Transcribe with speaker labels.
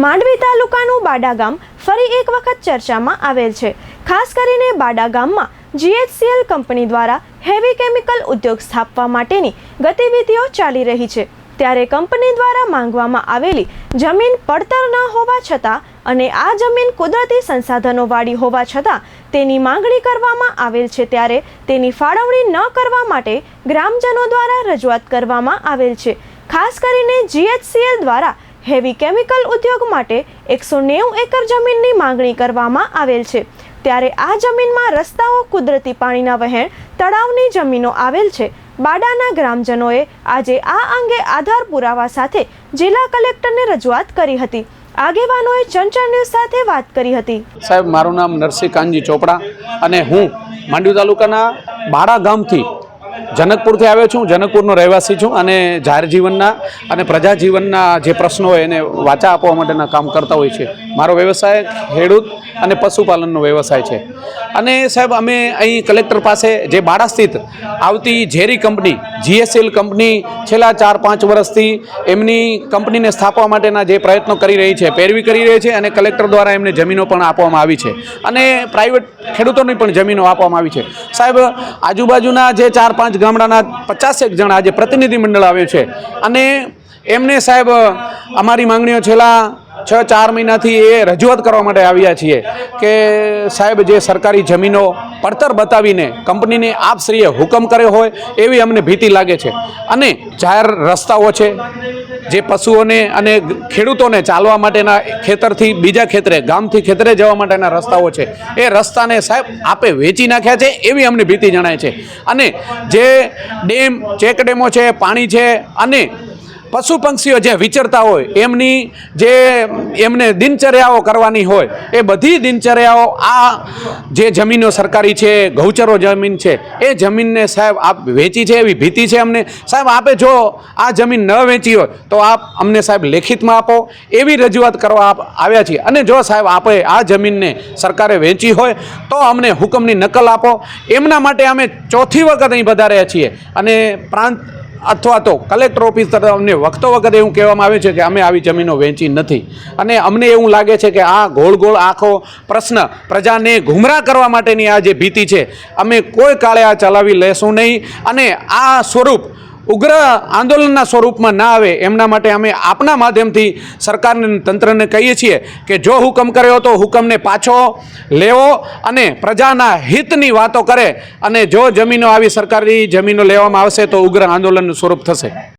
Speaker 1: માંડવી તાલુકાનું બાડા ગામ ફરી એક વખત ચર્ચામાં આવેલ છે. ખાસ કરીને બાડા ગામમાં જીએચસીએલ કંપની દ્વારા હેવી કેમિકલ ઉદ્યોગ સ્થાપવા માટેની ગતિવિધિઓ ચાલી રહી છે. ત્યારે કંપની દ્વારા માંગવામાં આવેલી જમીન પડતર ન હોવા છતાં અને આ જમીન કુદરતી સંસાધનોવાળી હોવા છતાં તેની માંગણી કરવામાં આવેલ છે ત્યારે તેની ફાળવણી ન કરવા માટે ગ્રામજનો દ્વારા રજૂઆત કરવામાં આવેલ છે. ખાસ કરીને જીએચસીએલ દ્વારા હેવી કેમિકલ ઉદ્યોગ માટે એકસો નેવું એકર જમીનની માંગણી કરવામાં આવેલ છે. ત્યારે આ જમીનમાં રસ્તાઓ કુદરતી પાણીના વહેણ, તળાવની જમીનો આવેલ છે. બાડાના ગ્રામજનોએ આજે આ અંગે આધાર પુરાવા સાથે જિલ્લા કલેક્ટરને રજૂઆત કરી હતી. આગેવાનોએ ચંચળ ન્યૂઝ સાથે વાત કરી હતી.
Speaker 2: સાહેબ, મારું નામ નરસિંહ કાનજી ચોપડા અને હું માંડવી તાલુકાના બાડા ગામથી જનકપુરથી આવ્યો છું, જનકપુરનો રહેવાસી છું અને જાહેર જીવનના અને પ્રજા જીવનના જે પ્રશ્નો હોય એને વાચા આપવા માટેના કામ કરતા હોય છે. મારો વ્યવસાય ખેડૂત અને પશુપાલનનો વ્યવસાય છે. અને સાહેબ, અમે અહીં કલેક્ટર પાસે જે બાડા સ્થિત આવતી ઝેરી કંપની, જીએસએલ કંપની છેલ્લા ચાર પાંચ વર્ષથી એમની કંપનીને સ્થાપવા માટેના જે પ્રયત્નો કરી રહી છે, પેરવી કરી રહી છે અને કલેક્ટર દ્વારા એમને જમીનો પણ આપવામાં આવી છે. અને પ્રાઇવેટ ખેડૂતોની પણ જમીનો આપવામાં આવી છે. સાહેબ, આજુબાજુના જે ચાર પાંચ ગામડાના પચાસેક જણા જે પ્રતિનિધિમંડળ આવ્યું છે અને એમને સાહેબ, અમારી માંગણીઓ છેલ્લા છ, ચાર મહિનાથી એ રજૂઆત કરવા માટે આવ્યા છીએ કે સાહેબ, જે સરકારી જમીનો પડતર બતાવીને કંપનીને આપશ્રીએ હુકમ કર્યો હોય એવી અમને ભીતિ લાગે છે. અને જાહેર રસ્તાઓ છે, જે પશુઓને અને ખેડૂતોને ચાલવા માટેના ખેતરથી બીજા ખેતરે, ગામથી ખેતરે જવા માટેના રસ્તાઓ છે. એ રસ્તાને સાહેબ, આપે વેચી નાખ્યા છે એવી અમને ભીતિ જણાય છે. અને જે ડેમ, ચેક ડેમો છે, પાણી છે અને પશુ પંક્ષીઓ જે વિચરતા હોય, એમની જે એમને દિનચર્યાઓ કરવાની હોય, એ બધી દિનચર્યાઓ આ જે જમીનો સરકારી છે, ગૌચરો જમીન છે, એ જમીનને સાહેબ આપ વેચી છે, એવી ભીતિ છે અમને. સાહેબ, આપે જો આ જમીન ન વેચી હોય, તો આપ અમને સાહેબ લેખિતમાં આપો. એવી રજૂઆત કરવા આપ આવ્યા છીએ. અને જો સાહેબ આપે આ જમીનને સરકારે વેચી હોય, તો અમને હુકમની નકલ આપો. એમના માટે અમે ચોથી વખત અહીં વધાર્યા છીએ. અને પ્રાંત અથવા તો કલેક્ટર ઓફિસ તરફ અમને વખતો વખત એવું કહેવામાં આવે છે કે અમે આવી જમીનો વેચી નથી. અને અમને એવું લાગે છે કે આ ગોળ ગોળ આખો પ્રશ્ન પ્રજાને ગુમરાહ કરવા માટેની આ જે ભીતિ છે, અમે કોઈ કાળે આ ચલાવી લેશું નહીં. અને આ સ્વરૂપ ઉગ્ર આંદોલનના સ્વરૂપમાં ના આવે, એમના માટે અમે આપના માધ્યમથી સરકારને તંત્રને કહીએ છીએ કે જો હુકમ કર્યો તો હુકમને પાછો લેવો અને પ્રજાના હિતની વાતો કરે અને જો જમીનો આવી સરકારી જમીનો લેવામાં આવશે તો ઉગ્ર આંદોલનનું સ્વરૂપ થશે.